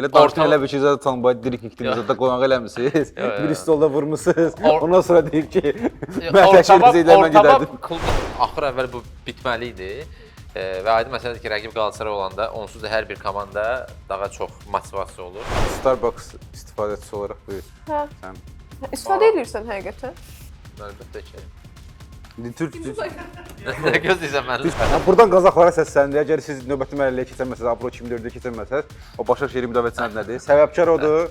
Elə danışın elə bir ki, zaten Tanbay diriklikdinizə də qonaq eləmisiniz. Yo, yo. Bir stolda vurmusunuz. Ondan sonra deyib ki, mən təşkilimizi ilə mən gedərdim. axır əvvəl bu bitməli idi. E, və aydın məsələdir ki, rəqib Qalatasaray olanda onsuz da hər bir komanda daha çox motivasiya olur. Starbucks istifadəçisi olaraq buyur. Hə. Sən İstifadə edirsən həqiqətən. Əlbəttə ki. İndi Türk Nə gözləyirsən məndən? Ha, buradan Qazaxlara səslənir. Əgər siz növbəti mərhələyə keçəməsəz, Avro 2004-də keçəməsəz, o Başakşehir müdafiə sənədləri səbəbkar odur.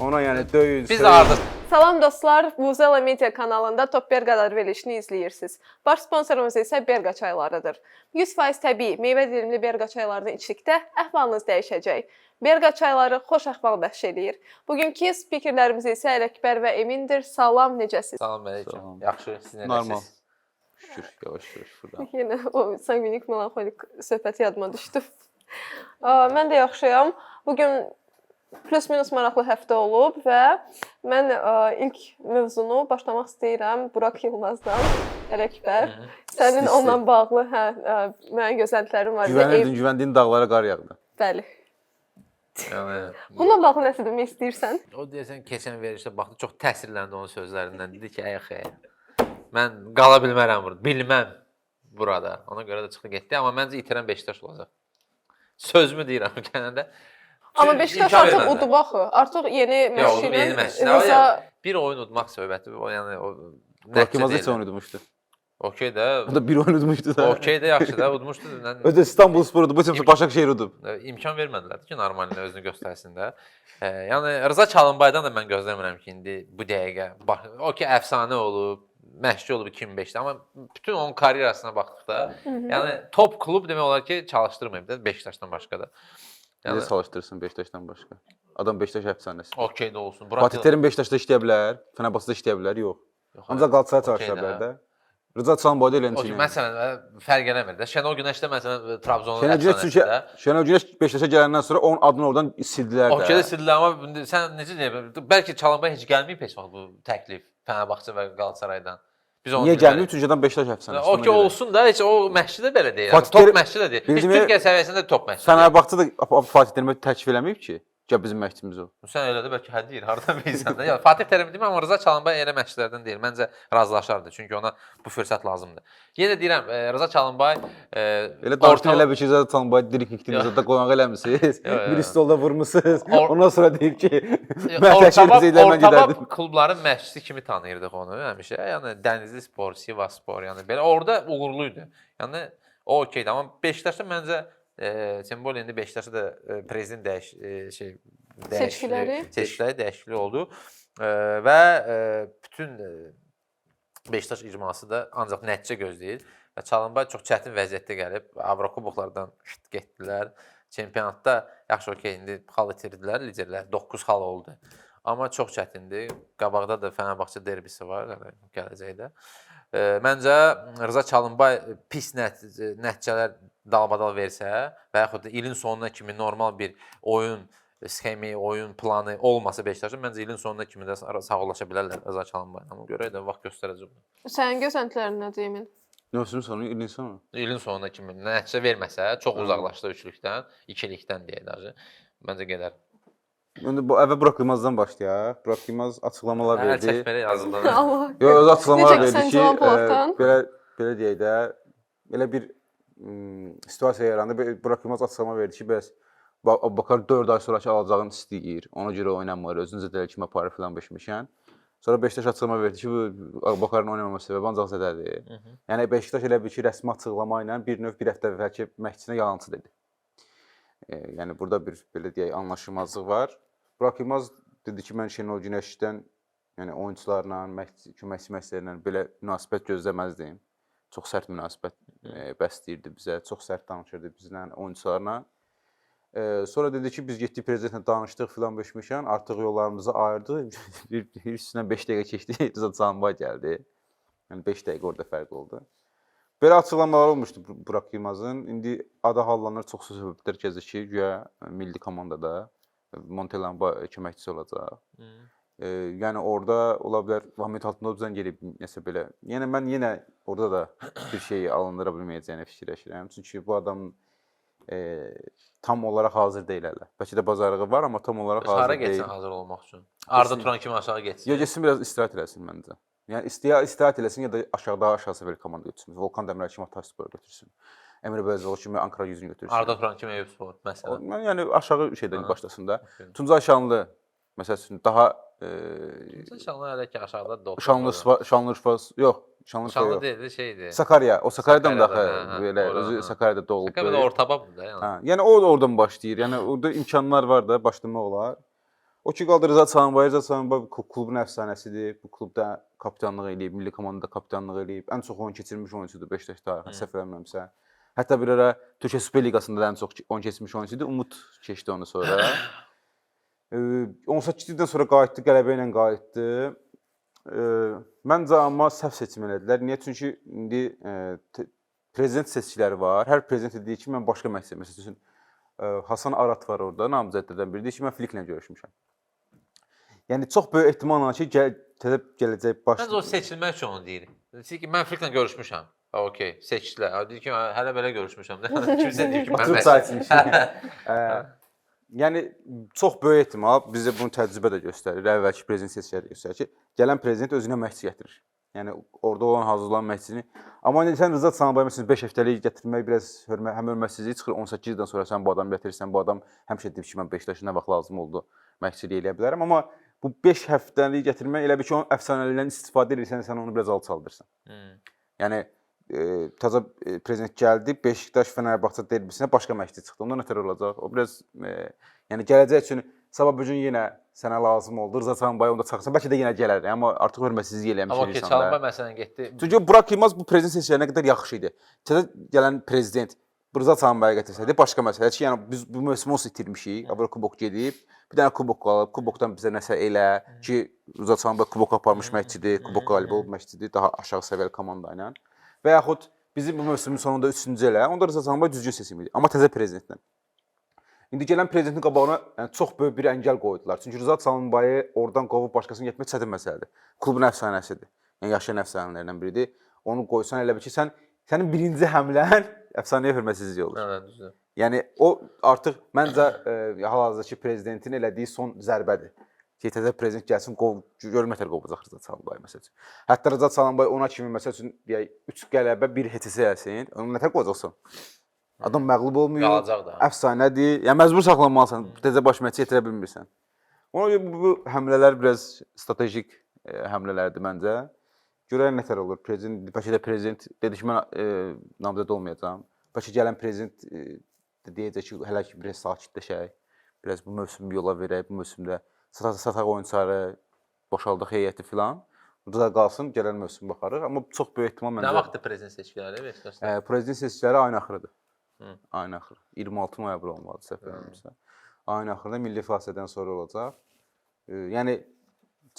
Ona yəni döyün. Biz ardı Salam dostlar, Vuzela Media kanalında Top Berqa verilişini izləyirsiniz. Baş sponsorumuz isə Berqa çaylarıdır. 100% təbii, meyvə dilimli Berqa çaylarını içdikdə əhvalınız dəyişəcək. Berqa çayları xoş əhval bəxş eləyir. Bugünkü spikerlərimiz isə Ələkbər və Emindir. Salam, necəsiz? Salam. Salam. Yaxşı, siz Normal. Şükür, yavaş yavaş buradan. Yenə o sanguinik melanxolik söhbəti yadıma düşdü. Mən də yaxşıyam. Bu gün plus minus maraqlı həftə olub və mən ə, ilk mövzunu başlamaq istəyirəm Burak Yılmazdan. Ələkbər. Sənin onunla bağlı hə ə, müəyyən gözləntilərin var. və Güvənirdin, güvəndiyin dağlara qar yağdı. Bəli. Yəni Bununla bağlı nəsə demək istəyirsən? o deyəsən keçən verilişdə baxdı, çox təsirləndi onun sözlərindən. Dedi ki, "Ay xey. Mən qala bilmərəm burada. Bilməm burada." Ona görə də çıxdı getdi, amma məncə itirən Beşiktaş olacaq. Sözümü deyirəm kəndə. Amma Beşiktaş artıq udub axı. Artıq yeni məşqçinin məşqçi. Rıza Bir oyun udmaq söhbəti, o yəni o heç deyil. oynadmışdı. Okey də. O da bir oyun udmuşdu da. Okey də yaxşı da udmuşdu. Özü İstanbul Sporu'du, bu sefer Başakşehir udub. imkan vermədilər ki, normalini özünü göstərsin də. E, yəni Rıza Çalınbaydan da mən gözləmirəm ki, indi bu dəqiqə bax, o ki əfsanə olub, məşqçi olub 2005-də, amma bütün onun karyerasına baxdıqda, yəni top klub demək olar ki, çalışdırmayıb da Beşiktaşdan başqa da. Necə Yəni çalışdırırsın Beşiktaşdan başqa? Adam Beşiktaş əfsanəsi. okey də olsun. Fatih Terim Beşiktaşda işləyə bilər, Fenerbahçedə işləyə bilər, yox. Yox, Ancaq Qalatasaray okey çalışa də. bilər də. Rıza Çalınbayda elə şey. məsələn fərq eləmir də. Şenol Günəş də məsələn Trabzonun Şenol Güneş çünki əfsanəsində. Şenol Güneş Beşiktaşa gələndən sonra onun adını oradan sildilər Okey də də. sildi amma indi sən necə deyirəm? Bəlkə Çalınbay heç gəlməyib heç vaxt bu təklif Fenerbahçe və Qalatasaraydan. Biz onu Niyə? Çünki adam Beşiktaş əfsanəsi. O ki olsun da heç o məşqçi də belə deyil. Fatih top məşqçi də deyil. Biz Türkiyə səviyyəsində top məşqçi. Fenerbahçe də Fatih Terimə təklif eləməyib ki, gəl bizim məşqçimiz ol. Sən elə də bəlkə hə deyir, hardan bilirsən də. Yəni Fatih Terim demə, amma Rıza Çalınbay elə məşqçilərdən deyil. Məncə razılaşardı, çünki ona bu fürsət lazımdır. Yenə deyirəm, e, Rıza Çalınbay e, Elə danışın elə bir ki, zaten Tanbay diriklikdinizə də qonaq eləmisiniz. Bir stolda vurmusunuz. Ondan sonra deyib ki, mən təşkilimizi ilə mən gedərdim. klubların məşqçisi kimi tanıyırdıq onu həmişə. Yəni Dənizli Spor, Sivas Spor, yəni belə orada uğurlu idi. Yəni o okeydir, amma Beşiktaşda məncə e, Sembol indi Beşiktaşda da e, prezident dəyiş e, şey Seçkiləri. dəyişikliyi- seçkiləri dəyişikliyi oldu. E, və e, bütün e, Beşiktaş icması da ancaq nəticə gözləyir. Və Çalınbay çox çətin vəziyyətdə gəlib. Avrokuboklardan getdilər. Çempionatda yaxşı okey indi xal itirdilər liderlər. 9 xal oldu. Amma çox çətindir. Qabaqda da Fenerbahçe derbisi var yəni gələcəkdə. E, məncə Rıza Çalınbay pis nəticə, nəticələr dalbadal versə və yaxud da ilin sonuna kimi normal bir oyun sxemi, oyun planı olmasa Beşiktaşın məncə ilin sonuna kimi də sağollaşa bilərlər Rıza Çalınbayla. Amma görək də vaxt göstərəcək bunu. Sənin gözləntilərin nədir Emin? Növsünün sonu, ilin sonu. İlin sonuna kimi nəticə verməsə, çox uzaqlaşdı üçlükdən, ikilikdən deyə də. Məncə gedər. İndi bu əvvəl Burak Yılmazdan başlayaq. Burak Yılmaz açıqlamalar Hər verdi. çəkməli yazılır. Allah. Yo, öz açıqlamalar verdi ki, Poladdan? belə belə deyək də, belə bir ım, situasiya yarandı. Belə Burak Yılmaz açıqlama verdi ki, bəs Ba- Abubakar 4 ay sonrakı alacağını istəyir. Ona görə oynamır. Özünüzə də kimi aparır filan beşmişən. Sonra Beşiktaş açıqlama verdi ki, bu Abubakarın oynamaması səbəbi ancaq zədədir. Yəni Beşiktaş elə bir ki, rəsmi açıqlama ilə bir növ bir həftə əvvəlki məşqçisinə yalançı dedi. E, yəni burada bir belə deyək anlaşılmazlıq var. Burak Yılmaz dedi ki, mən Şenol Günəşdən yəni oyunçularla, köməkçi məşqçilərlə belə münasibət gözləməzdim. Çox sərt münasibət e, bəsləyirdi bizə, çox sərt danışırdı bizlə, oyunçularla. E, sonra dedi ki, biz getdik prezidentlə danışdıq filan beşmişən, artıq yollarımızı ayırdıq. bir, üstündən 5 dəqiqə keçdi, Rıza Canbay gəldi. Yəni 5 dəqiqə orada fərq oldu. Belə açıqlamalar olmuşdu Bu- Burak Yılmazın. İndi adı hallanır, çox söhbətlər gəzir ki, güya milli komandada Montelan köməkçisi olacaq. E, yəni orada ola bilər Ahmet Altınovdan gəlib nəsə belə. Yəni mən yenə orada da bir şey alındıra bilməyəcəyini fikirləşirəm. Çünki bu adam e, tam olaraq hazır deyil hələ. Bəlkə də bacarığı var, amma tam olaraq Hara hazır deyil. getsin hazır olmaq üçün? Arda turan kimi aşağı getsin. Ya getsin biraz istirahət eləsin məncə. Yəni istiya istirahət eləsin ya da aşağıda aşağı səviyyəli komanda götürsün. Volkan Dəmirel kimi Ataspor götürsün. Emre Belözoğlu kimi Ankara gücünü götürsün. Arda turan kimi Eyüp Spor O- məsələn. Mən yəni aşağı şeydən Aha. başlasın da. Okey. Tuncay Şanlı məsəl üçün daha e, Şanlı hələ ki aşağıda 90. Şanlı Şanlıurfa yox, Şanlıurfa Şanlı yox. deyil, şeydir. Sakarya, o Sakarya'dan da Sakarya'da, axı hə, hə, belə özü hə. Sakarya'da doğulub. Səbəbi böyüyüb. orta babdır da yəni. Hə, yəni o oradan başlayır. Yəni orada imkanlar var da başlamaq olar. O ki qaldı Rıza Çalınbay, Rıza Çalınbay bu klubun əfsanəsidir. Bu klubda kapitanlıq eləyib, milli komandada kapitanlıq eləyib. Ən çox oyun keçirmiş oyunçudur Beşiktaş tarixində, səhv eləmirəmsə. Hətta bir ara Türkiyə Süper Liqasında da ən çox oyun keçirmiş oyunçudur. Umud keçdi onu sonra. Ee, 18 ildən sonra qayıtdı, qələbə ilə qayıtdı. Məncə amma səhv seçim elədilər. Niyə? Çünki indi prezident seçkiləri var. Hər prezident dediyi ki, mən başqa məqsəd, məsəl üçün Hasan Arat var orada, namizədlərdən biri deyir ki, mən Fliklə görüşmüşəm. Yəni çox böyük ehtimalla ki, gəl təzə gələcək baş Məncə o seçilmək üçün onu deyir. Deyir ki, mən Fliklə görüşmüşəm. Ha, okey, seçdilər. Deyir ki, "Hə, hələ belə görüşmüşəm də. Kimsə deyir ki, mən Oturub məs- çay içmiş. Ə, yəni çox böyük ehtimal bizə bunu təcrübə də göstərir. Əvvəlki prezident seçkiləri göstərir ki, gələn prezident özünə məşqçi gətirir. Yəni orada olan hazırlanan məşqçini amma indi sən Rıza Çalınbay məsələn 5 həftəlik gətirmək biraz hörmət həm hörmətsizlik çıxır 18 ildən sonra sən bu adamı gətirirsən, bu adam həmişə deyib ki, mən Beşiktaşa nə vaxt lazım oldu məşqçilik eləyə bilərəm, amma bu 5 həftəlik gətirmək elə bir ki, onun əfsanəliyindən istifadə edirsən, sən onu biraz alçaldıırsan. Hmm. Yəni e, təzə e, prezident gəldi, Beşiktaş Fenerbahçe derbisinə başqa məşqçi çıxdı. Ondan ötürü olacaq. O biraz e, yəni gələcək üçün sabah bu gün yenə sənə lazım oldu. Rıza Çalınbay onda çıxarsan, bəlkə də yenə gələr. Amma artıq hörmətsizlik eləmiş Amma ki, Çalınbay məsələn getdi. Çünki Burak Yılmaz bu prezident seçkilərinə qədər yaxşı idi. Təzə gələn prezident Rıza Çalınbay'a gətirsəydi başqa məsələ ki, yəni biz bu mövsümü onsuz itirmişik. Avrokubok gedib, bir dənə kubok qalıb, kubokdan bizə nəsə elə ki, Rıza Çalınbay kubok aparmış məşqçidir, kubok qalibi olub məşqçidir daha aşağı səviyyəli komanda ilə. Və yaxud bizim bu mövsümün sonunda 3-cü elə, onda Rıza Çalınbay düzgün seçim idi. Amma təzə prezidentlə. İndi gələn prezidentin qabağına yəni, çox böyük bir əngəl qoydular. Çünki Rıza Çalınbayı oradan qovub başqasını getmək çətin məsələdir. Klubun əfsanəsidir. Yəni yaşayan əfsanələrindən biridir. Onu qoysan elə bil ki, sən sənin birinci həmlən əfsanəyə hörmətsizlik olur. Hə, düzdür. Yəni o artıq məncə e, hal-hazırdakı prezidentin elədiyi son zərbədir. Ki təzə prezident gəlsin, qov görüm nətər qovacaq Rıza Çalınbay məsəl üçün. Hətta Rıza Çalınbay ona kimi məsəl üçün deyək 3 qələbə, 1 HTS eləsin, onu nətər qovacaqsan? Adam məğlub olmuyor. Əfsanədir. Yəni məcbur saxlanmalısan. Təzə baş məşqçi yetirə bilmirsən. Ona görə bu, bu həmlələr biraz strateji e, həmlələrdir məncə. Görək nətər olur. Prezident, də prezident dedi ki, mən e, namizəd olmayacağam. Bəlkə gələn prezident e, deyəcək ki, hələ ki biraz sakitləşək. Biraz bu mövsümü yola verək. Bu mövsümdə sataq, sataq oyunçuları boşaldıq heyəti filan. Burada da qalsın, gələn mövsüm baxarıq. Amma çox böyük ehtimal Nə məncə vaxtdır prezident seçkiləri Beşiktaşda? e, prezident seçkiləri ayın axırıdır. Hı. Ayın axırı. 26 noyabr olmalıdır səhv eləmirəmsə. Ayın axırında milli fasilədən sonra olacaq. E, yəni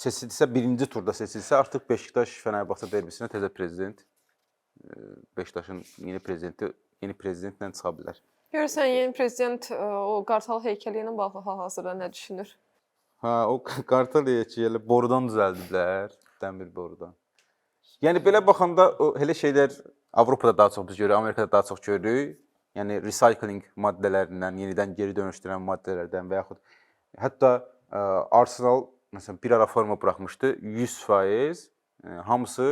seçilsə birinci turda seçilsə artıq Beşiktaş Fenerbahçe derbisinə təzə prezident e, Beşiktaşın yeni prezidenti yeni prezidentlə çıxa bilər. Görürsən yeni prezident ə, o Qartal heykəli ilə bağlı hal-hazırda nə düşünür? Ha, o qartal deyək elə borudan düzəldiblər, dəmir borudan. Yəni belə baxanda o elə şeylər Avropada daha çox biz görürük, Amerikada daha çox görürük. Yəni recycling maddələrindən, yenidən geri dönüşdürən maddələrdən və yaxud hətta ə, Arsenal məsələn bir ara forma buraxmışdı, 100% ə, hamısı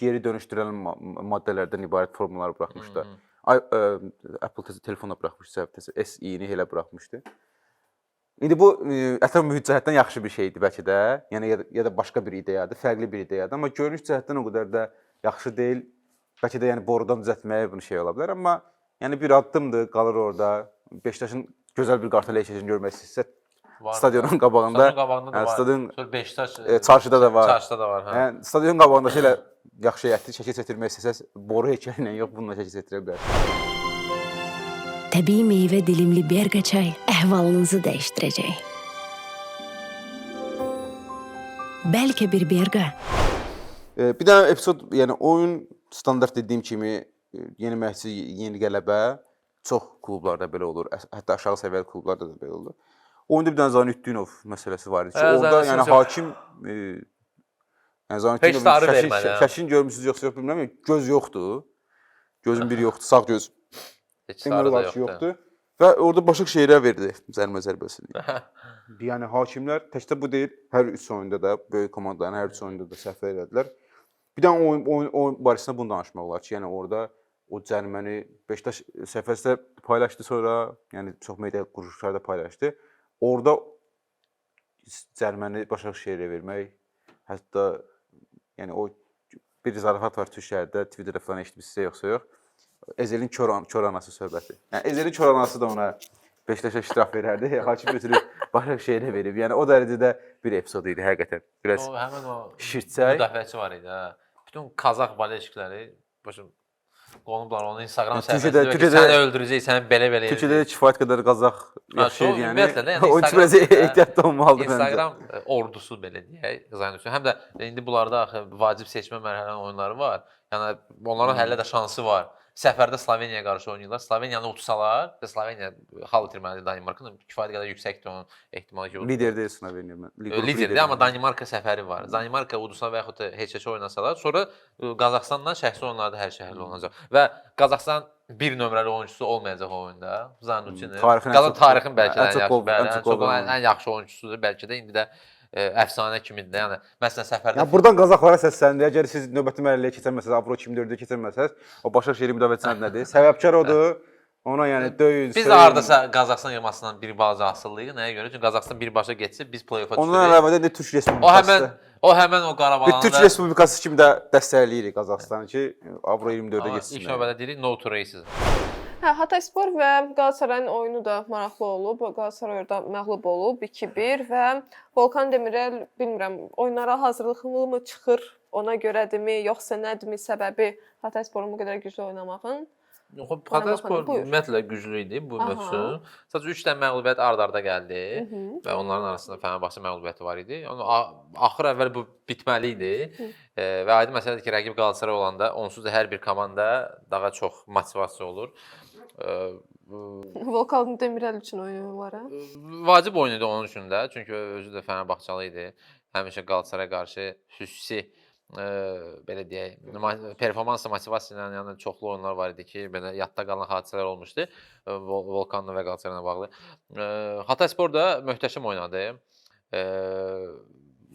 geri dönüşdürülən ma- maddələrdən ibarət formalar buraxmışdı. Ay, ə, Apple telefona buraxmışdı, səhv təzə SE-ni elə buraxmışdı. İndi bu ətraf mühit cəhətdən yaxşı bir şeydir bəlkə də. Yəni ya da, ya da başqa bir ideyadır, fərqli bir ideyadır, amma görünüş cəhətdən o qədər də yaxşı deyil. Bəlkə də yəni borudan düzəltməyə bunu şey ola bilər, amma yəni bir addımdır, qalır orada. Beşiktaşın gözəl bir qartal heykelini görmək istəyirsə, Var. stadionun qabağında, Stadionun qabağında da hə, var. stadion Sonra Beşiktaş e, çarşıda da var. Çarşıda da var, hə. Yəni stadionun qabağındakı elə yaxşı heyətli şəkil çəkdirmək istəsəz, boru heykəli ilə yox, bununla şəkil çəkdirə bilərsiniz. Təbii meyvə dilimli berqa çay əhvalınızı dəyişdirəcək. Bəlkə bir berqa E, bir dənə epizod, yəni oyun standart dediyim kimi e, yeni məşqçi, yeni qələbə çox klublarda belə olur. Hətta aşağı səviyyəli klublarda da belə olur. Oyunda bir dənə Zanetdinov məsələsi var idi. ki, Hə, Orada yəni hakim e, yəni Zanetdinovun şəkil, şəkilini görmüsüz yoxsa yox bilmirəm. Göz yoxdur. Gözün biri yoxdur, sağ göz. Heç sarı da yoxdur. yoxdur. Və orada Başakşehirə verdi zərmə zərbəsini. Yəni hakimlər təkcə bu deyil, hər üç oyunda da böyük komandaların hər üç oyunda da səhvlər elədilər. Bir dənə oyun oyun, oyun barəsində bunu danışmaq olar ki, yəni orada o cəriməni Beşiktaş səhifəsində paylaşdı sonra, yəni çox media quruluşları da paylaşdı. Orada cəriməni Başakşehirə vermək, hətta yəni o bir zarafat var Türkiyədə, Twitterdə falan eşitmisinizsə yoxsa yox. Ezelin kör, kör anası söhbəti. Yəni Ezelin kör anası da ona Beşiktaşa ştraf verərdi. Hakim götürüb Başakşehirə verib. Yəni o dərəcədə bir epizod idi həqiqətən. Biraz O həmin o şirtsək. müdafiəçi var idi hə. Bütün Qazax balleşikləri başım qonublar onun Instagram səhifəsində ki, səni öldürəcək, səni belə-belə Türkiyədə də kifayət qədər Qazax yaşayır yəni. ümumiyyətlə də, yəni üçün biraz ehtiyatlı olmalıdır məncə. Instagram e, ordusu belə deyək, üçün. Həm də indi bunlarda axı vacib seçmə mərhələnin oyunları var. Yəni onların hələ də şansı var. Səfərdə Sloveniyaya qarşı oynayırlar. Sloveniyanı utsalar və Sloveniya hal itirməlidir Danimarkanın. Kifayət qədər yüksəkdir onun ehtimalı ki, Lider deyil Sloveniya. Qrup liderdir, amma Danimarka səfəri var. Danimarka udsa və yaxud da heç-heç oynasalar, sonra ə, Qazaxıstanla şəxsi oyunlarda hər şəhərli olacaq. Və Qazaxıstan bir nömrəli oyunçusu olmayacaq oyunda. Zanuçinin. Qazan tarixin bəlkə də ən yaxşı, ən çox qol ən, yaxşı oyunçusudur bəlkə də indi də əfsanə kimidir də. Yəni məsələn səfərdə Ya buradan Qazaxlara səslənir. Əgər siz növbəti mərhələyə keçəməsəz, Avro 2004-də keçəməsəz, o Başakşehir müdafiəçisi nədir? Səbəbkar odur. Ona yəni döyün. biz söyləyin. hardasa Qazaxıstan yığmasından bir balaca asılıyıq. Nəyə görə? Çünki Qazaxıstan birbaşa getsə biz play-offa Ondan düşürük. əlavə də Türk O Respublikası. o həmən o bir Qarabağda Türk Respublikası kimi də dəstəkləyirik Qazaxıstanı ki, Avro 24-də Amma getsin. ilk növbədə deyirik no to racism. Hə, Hatayspor və Qalatasarayın oyunu da maraqlı olub. Qalatasaray orada məğlub olub 2-1 və Volkan Demirel bilmirəm, oyunlara hazırlıqlı mı çıxır, ona görədirmi, yoxsa nədirmi səbəbi Hataysporun bu qədər güclü oynamağın? Yox, Hatayspor ümumiyyətlə güclü idi bu Aha. mövsüm. Sadəcə 3 dənə məğlubiyyət ard-arda gəldi Mhm. və onların arasında Fenerbahçe məğlubiyyəti var idi. A- axır əvvəl bu bitməli idi. Hı. E, və aydın məsələdir ki, rəqib Qalatasaray olanda onsuz da hər bir komanda daha çox motivasiya olur. Volkan Demirel üçün var hə? vacib oyun idi onun üçün də. Çünki özü də Fenerbahçalı idi. Həmişə Qalatasaraya qarşı xüsusi ə, belə deyək, ma- performans motivasiya ilə yəni çoxlu oyunlar var idi ki, belə yadda qalan hadisələr olmuşdu Vol- Volkanla və Qalatasaray ilə bağlı. Hatayspor da möhtəşəm oynadı. Ə,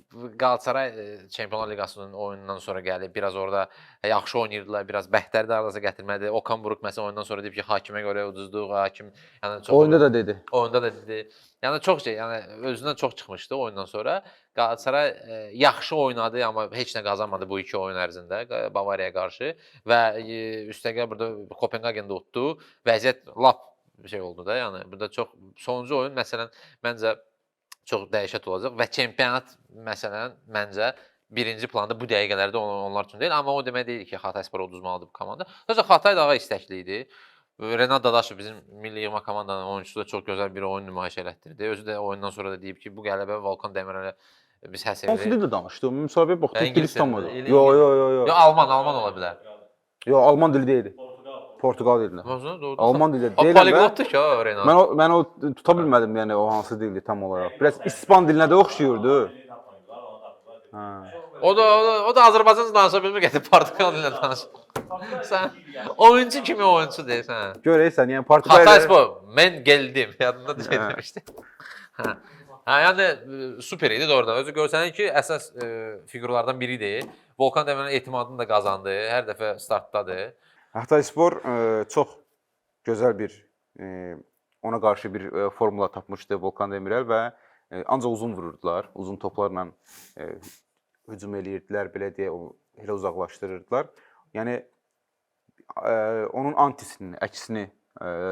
Qalatasaray ə, Çempionlar Liqasının oyunundan sonra gəlib, biraz orada yaxşı oynayırdılar, biraz Bəhtəri də arası gətirmədi. Okan Buruk məsələn oyundan sonra deyib ki, hakimə görə uduzduq, hakim yəni çox Oyunda da dedi. oyunda da dedi. Yəni çox şey, yəni özündən çox çıxmışdı oyundan sonra. Qalatasaray e, yaxşı oynadı, amma heç nə qazanmadı bu iki oyun ərzində Bavariyaya qarşı və e, üstəgəl burada Kopenhagen də utdu. Vəziyyət lap şey oldu da. Yəni burada çox sonuncu oyun məsələn məncə çox dəhşət olacaq və çempionat məsələn məncə birinci planda bu dəqiqələrdə on- onlar üçün deyil, amma o demək deyil ki, Hatayspor uduzmalıdır bu komanda. Sadəcə Hatay daha istəkli idi. Renat Dadaşov bizim milli yığma komandanın oyunçusu da çox gözəl bir oyun nümayiş elətdirdi. Özü də oyundan sonra da deyib ki, bu qələbə Volkan Demirələ biz həsr Hansı edirik. dildə danışdı? Müsahibəyə baxdı, Ya, ingilis tanımadı. dilində. Yo, yo, yo, yo. Yo, Alman, Alman ola bilər. Yo, Alman dili deyildi. Portuqal doğru. Alman dili O deyiləm. poliglotdur ki, o Renat. Mən o mən o tuta bilmədim, yəni o hansı dildir tam olaraq. Biraz İspan dilinə də oxşuyurdu. Hə. O da o da, o da Azərbaycanca danışa bilmir, gətir Portuqal dilində danış. Sən oyunçu kimi oyunçu deyirsən. Görəysən, yəni Portuqal Hatayspor, mən gəldim. Yadında da şey Hə. demişdi. Hə. Hə, yəni e, super idi doğrudan. Özü görsənir ki, əsas e, fiqurlardan biridir. Volkan Demirelin etimadını da qazandı. Hər dəfə startdadır. Hatayspor ə, çox gözəl bir ə, ona qarşı bir ə, formula tapmışdı Volkan Demirel və ancaq uzun vururdular. Uzun toplarla hücum eləyirdilər, belə deyə o elə uzaqlaşdırırdılar. Yəni onun antisini, əksini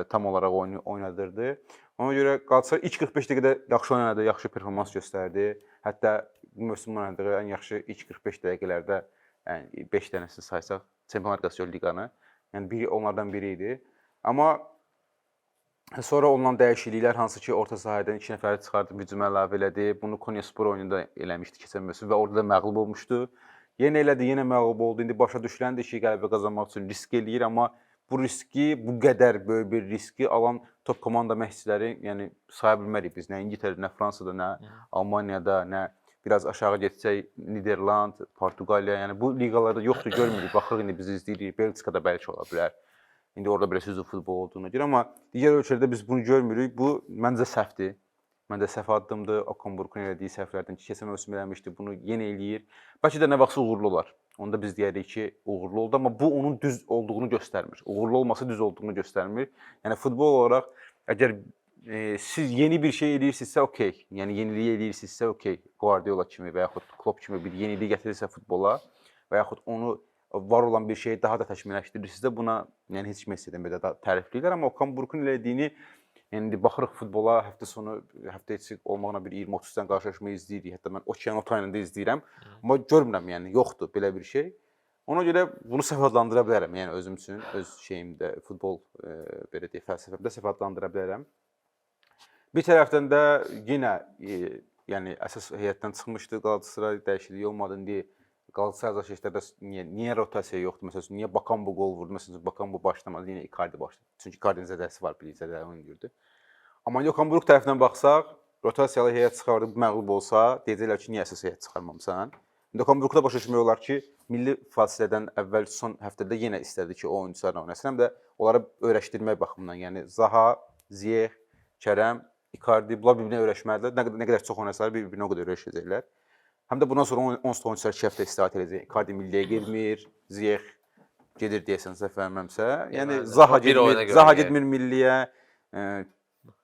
tam olaraq oynadırdı. Ona görə Qalatasaray ilk 45 dəqiqədə yaxşı oynadı, yaxşı performans göstərdi. Hətta bu mövsüm oynadığı ən yaxşı ilk 45 dəqiqələrdə yəni 5 dənəsini saysaq Çempionlar Liqası liqanı, yəni biri onlardan biri idi. Amma sonra olunan dəyişikliklər hansı ki, orta sahədən 2 nəfəri çıxardıb hücuma əlavə elədi. Bunu Konyaspor oyununda eləmişdi keçən mövsüm və orada da məğlub olmuşdu. Yenə elədi, yenə məğlub oldu. İndi başa düşüləndir ki, qələbə qazanmaq üçün risk eləyir, amma bu riski, bu qədər böyük bir riski alan top komanda məşqçiləri, yəni saya bilmərik biz nə İngiltərədə, nə Fransada, nə Almaniyada, nə biraz aşağı getsək Niderland, Portuqaliya, yəni bu liqalarda yoxdur, görmürük. Baxırıq indi biz izləyirik. Belçikada bəlkə ola bilər. İndi orada belə sözü futbol olduğuna görə, amma digər ölkələrdə biz bunu görmürük. Bu məncə səhvdir. Məncə səhv addımdır. Okan Burukun elədiyi səhvlərdən ki, keçən mövsüm eləmişdi, bunu yenə eləyir. Bəlkə də nə vaxtsa uğurlu olar. Onda biz deyərik ki, uğurlu oldu, amma bu onun düz olduğunu göstərmir. Uğurlu olması düz olduğunu göstərmir. Yəni futbol olaraq əgər e, siz yeni bir şey eləyirsinizsə, okey. Yəni yeniliyi eləyirsinizsə, okey. Guardiola kimi və yaxud Klopp kimi bir yenilik gətirirsə futbola və yaxud onu var olan bir şeyi daha da təkmilləşdirirsinizsə, buna yəni heç Messi demədə də tərifləyirlər, amma Okan Burukun elədiyini yəni indi baxırıq futbola, həftə sonu, həftə içi olmağına bir 20-30 dən qarşılaşma izləyirik. Hətta mən Okean Otayla izləyirəm. Amma görmürəm yəni yoxdur belə bir şey. Ona görə bunu səhv adlandıra bilərəm. Yəni özüm üçün öz şeyimdə futbol e, belə deyək, fəlsəfəmdə səhv adlandıra bilərəm. Bir tərəfdən də yenə e, yəni əsas heyətdən çıxmışdı Qalatasaray dəyişikliyi olmadı. İndi Qalatasaray azarkeşlərdə niyə niyə rotasiya yoxdur? Məsələn, niyə Bakan bu qol vurdu? Məsələn, Bakan bu başlamadı, yenə Icardi başladı. Çünki Icardi-nin zədəsi var, bir zədəli oynayırdı. Amma Okan Buruk tərəfindən baxsaq, rotasiyalı heyət çıxardı, məğlub olsa, deyəcəklər ki, niyə əsas heyət çıxarmamısan? İndi Okan Burukda başa düşmək olar ki, milli fasilədən əvvəl son həftədə yenə istədi ki, o oyunçularla oynasın. Həm də onları öyrəşdirmək baxımından, yəni Zaha, Ziyech, Kərəm, Icardi bunlar bir-birinə öyrəşməlidirlər. Nə qədər nə qədər çox oynasalar bir-birinə o qədər öyrəşəcəklər. Həm də bundan sonra 10 oyunçular 2 həftə istirahət edəcək. Icardi milliyə getmir, Ziyech gedir deyəsən səhv verməmsə. Yəni Zaha getmir, Zaha getmir milliyə. E,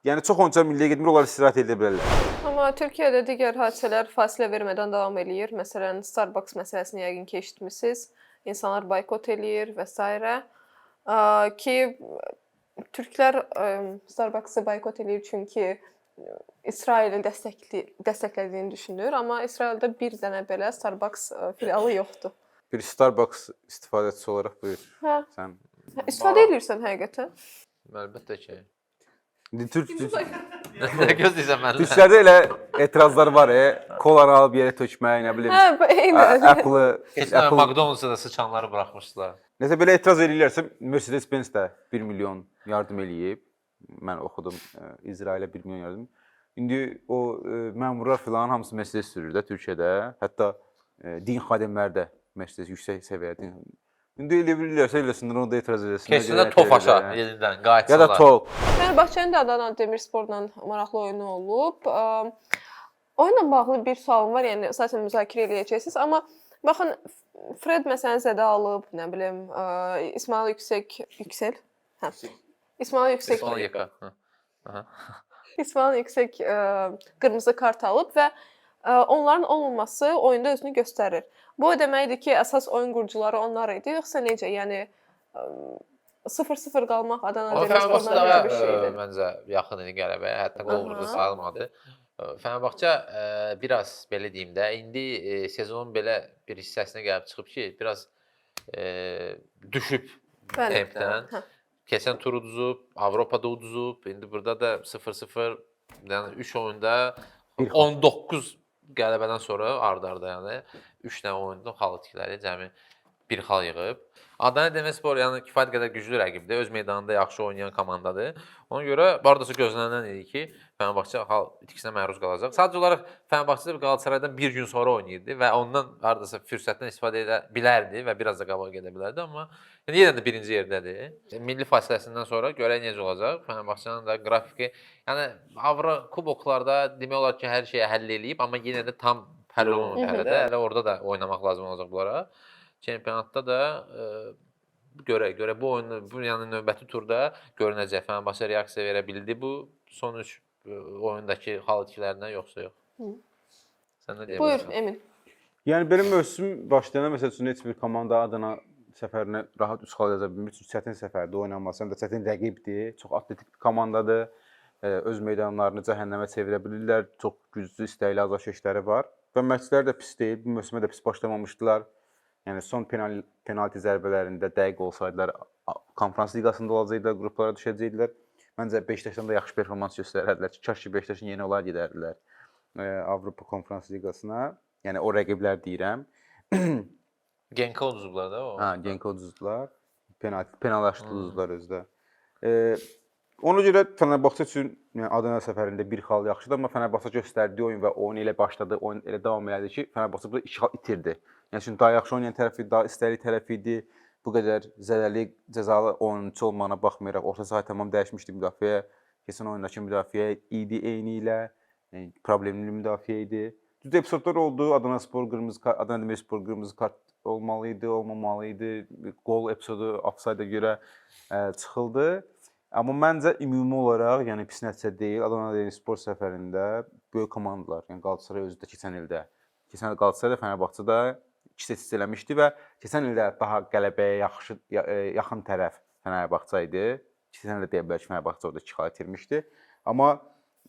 yəni çox oyunçular milliyə getmir, onlar istirahət edə bilərlər. Amma Türkiyədə digər hadisələr fasilə vermədən davam eləyir. Məsələn, Starbucks məsələsini yəqin ki, eşitmisiniz. İnsanlar boykot eləyir və s. Ki türklər ə, Starbucks-ı boykot eləyir çünki İsraili dəstəkli dəstəklədiyini düşünür, amma İsraildə bir dənə belə Starbucks filialı yoxdur. Bir Starbucks istifadəçisi olaraq buyur. Hə, Sən istifadə edirsən həqiqətən. Əlbəttə ki. İndi türk Nə gözləyirsən məndən? Türklərdə elə etirazlar var, e, kolanı alıb yerə tökmək, nə bilim. Hə, eynən. Apple, Keçən Apple McDonald's-da da sıçanları buraxmışdılar. Nəsə belə etiraz eləyirlərsə, Mercedes-Benz də 1 milyon yardım eləyib. Mən oxudum, ə, İsrailə 1 milyon yardım. İndi o ə, məmurlar filan hamısı Mercedes sürür də Türkiyədə. Hətta ə, din xadimləri də Mercedes yüksək səviyyədə. İndi elə bilirlərsə eləsinlər, onu da etiraz eləsinlər. Görə Tofaşa eləsinlər. yenidən Ya da qayıtsınlar. Tok. Fenerbahçenin də Adana Demirsporla maraqlı oyunu olub. Oyunla bağlı bir sualım var, yəni əsasən müzakirə eləyəcəksiniz, amma baxın Fred məsələn zədə alıb, nə bilim, ə, İsmail Yüksək Yüksel. Hə. İsmail Yüksək Son yeka. Hə. Aha. İsmail Yüksək ə, qırmızı kart alıb və ə, onların olmaması oyunda özünü göstərir. Bu o deməkdir ki, əsas oyun qurucuları onlar idi, yoxsa necə? Yəni ə, 0-0 qalmaq Adana belə bir şeydir. məncə yaxın idi qələbəyə, hətta qol vurdu Aha. sayılmadı. E, Fenerbahçe e, biraz belə deyim də, indi e, sezonun belə bir hissəsinə gəlib çıxıb ki, biraz e, düşüb tempdən. Keçən tur uduzub, Avropada uduzub, indi burada da 0-0, yəni 3 oyunda Bir xal. 19 qələbədən sonra arda-arda yəni 3 dənə oyunda xal itkiləri cəmi bir xal yığıb. Adana Demirspor yəni kifayət qədər güclü rəqibdir. Öz meydanında yaxşı oynayan komandadır. Ona görə bardasa gözlənilən idi ki, Fenerbahçe xal itkisinə məruz qalacaq. Sadəcə olaraq Fenerbahçe Qalatasaraydan bir gün sonra oynayırdı və ondan hardasa fürsətdən istifadə edə bilərdi və biraz da qabağa gedə bilərdi, amma yəni yenə də birinci yerdədir. Milli fasiləsindən sonra görək necə olacaq. Fenerbahçenin də qrafiki, yəni Avro kuboklarda demək olar ki, hər şeyi həll eləyib, amma yenə də tam həll olunmamış Mhm. hələ də. Hələ orada da oynamaq lazım olacaq bunlara. Çempionatda da e, görək, görək bu oyunu bu yəni növbəti turda görünəcək. Fenerbahçe reaksiya verə bildi bu son 3 oyundakı hal itkilərindən yoxsa yox. Hı. Sən nə deyə Buyur? Emin. Yəni belə mövsüm başlayanda məsəl üçün heç bir komanda Adana səfərinə rahat 3 xal yaza bilmir. Çünki çətin səfərdə oynanması, həm də çətin rəqibdir. Çox atletik bir komandadır. Ə, Öz meydanlarını cəhənnəmə çevirə bilirlər. Çox güclü, istəkli azarkeşləri var. Və məşqçilər də pis deyil. Bu mövsümə də pis başlamamışdılar. Yəni son penal penalti zərbələrində dəqiq olsaydılar konfrans liqasında olacaqdılar, qruplara düşəcəkdilər. Məncə Beşiktaşdan da yaxşı performans göstərərdilər. Kaş ki Beşiktaşın yeni olar gedərdilər ə, Avropa Konfrans Liqasına. Yəni o rəqiblər deyirəm. Genka uduzublar da o. Hə, Genk uduzdular. Penalti penallaşdı uduzdular özdə. E, ona görə Fenerbahçe üçün yəni Adana səfərində bir xal yaxşıdır, amma Fenerbahçe göstərdiyi oyun və oyun elə başladı, oyun elə davam elədi ki, Fenerbahçe burada iki xal itirdi. Yəni çünki daha yaxşı oynayan tərəf idi, daha istəkli tərəf idi bu qədər zədəli cəzalı oyunçu olmağına baxmayaraq orta saha tamam dəyişmişdi müdafiə. Keçən oyundakı müdafiə idi eyni ilə. Yəni problemli müdafiə idi. Düzdür epizodlar oldu. Adanaspor qırmızı kart, Adana Demirspor qırmızı kart olmalı idi, olmamalı idi. Qol epizodu ofsayda görə ə, çıxıldı. Amma məncə ümumi olaraq, yəni pis nəticə deyil. Adana Demirspor səfərində böyük komandalar, yəni Qalatasaray özü də keçən ildə, keçən il Qalatasaray da Fenerbahçe də iki seçici eləmişdi və keçən ildə daha qələbəyə yaxşı ya- ə, yaxın tərəf Fenerbahçe idi. Keçən ildə deyə bilərik ki, Fenerbahçe orada iki xal itirmişdi. Amma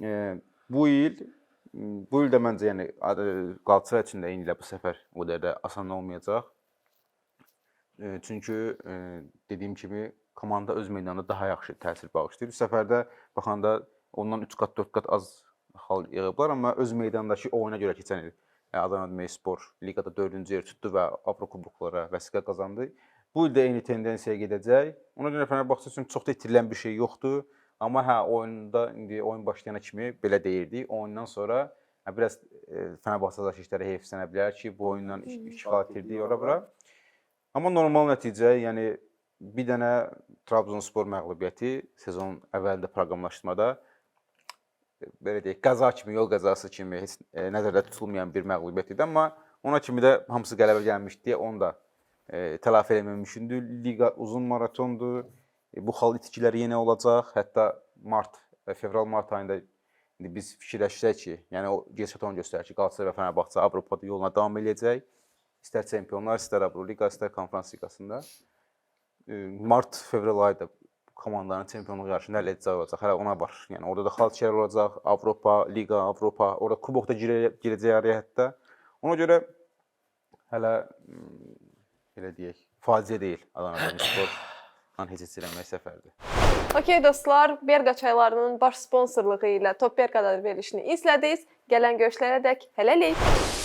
e, bu il bu il də məncə yəni Ad- Qalatasaray üçün də eyni ilə bu səfər o qədər də asan olmayacaq. E, çünki e, dediyim kimi komanda öz meydanında daha yaxşı təsir bağışlayır. Bu səfərdə baxanda ondan 3 qat, 4 qat az hal yığıblar, amma öz meydanındakı oyuna görə keçən il e, Adana Demirspor liqada 4-cü yer tutdu və Avrokuboklara vəsiqə qazandı. Bu il də eyni tendensiyaya gedəcək. Ona görə Fenerbahçe üçün çox da itirilən bir şey yoxdur. Amma hə oyunda indi oyun başlayana kimi belə deyirdik. Oyundan sonra hə biraz e, Fenerbahçe işləri heyfslənə bilər ki, bu oyundan iş- işğal itirdik ora-bura. Amma normal nəticə, yəni bir dənə Trabzonspor məğlubiyyəti sezon əvvəlində proqramlaşdırmada belə deyək, qəza kimi, yol qəzası kimi heç e, nəzərdə tutulmayan bir məğlubiyyət idi, amma ona kimi də hamısı qələbə gəlmişdi deyə onu da e, tələfi etmək mümkündür. Liqa uzun maratondur. E, bu xal itkilər yenə olacaq. Hətta mart və fevral-mart ayında indi biz fikirləşsək ki, yəni o gerçəkdə onu göstərir ki, Qalatasaray və Fenerbahçe Avropada yoluna davam eləyəcək. İstər çempionlar, istər Avroliqa, istər konfrans liqasında. E, Mart, fevral ayı da komandanın çempionluq yarışında həll edəcəyi olacaq. Hələ ona var. Yəni orada da xal işlər olacaq. Avropa, Liqa, Avropa, orada kubokda girə, girəcək araya hətta. Ona görə hələ mm, belə deyək, faciə deyil Adana Demirspor heç heç eləmək səfərdir. Okey dostlar, Berqa çaylarının baş sponsorluğu ilə Top Berqadan verilişini izlədiniz. Gələn görüşlərə dək hələlik.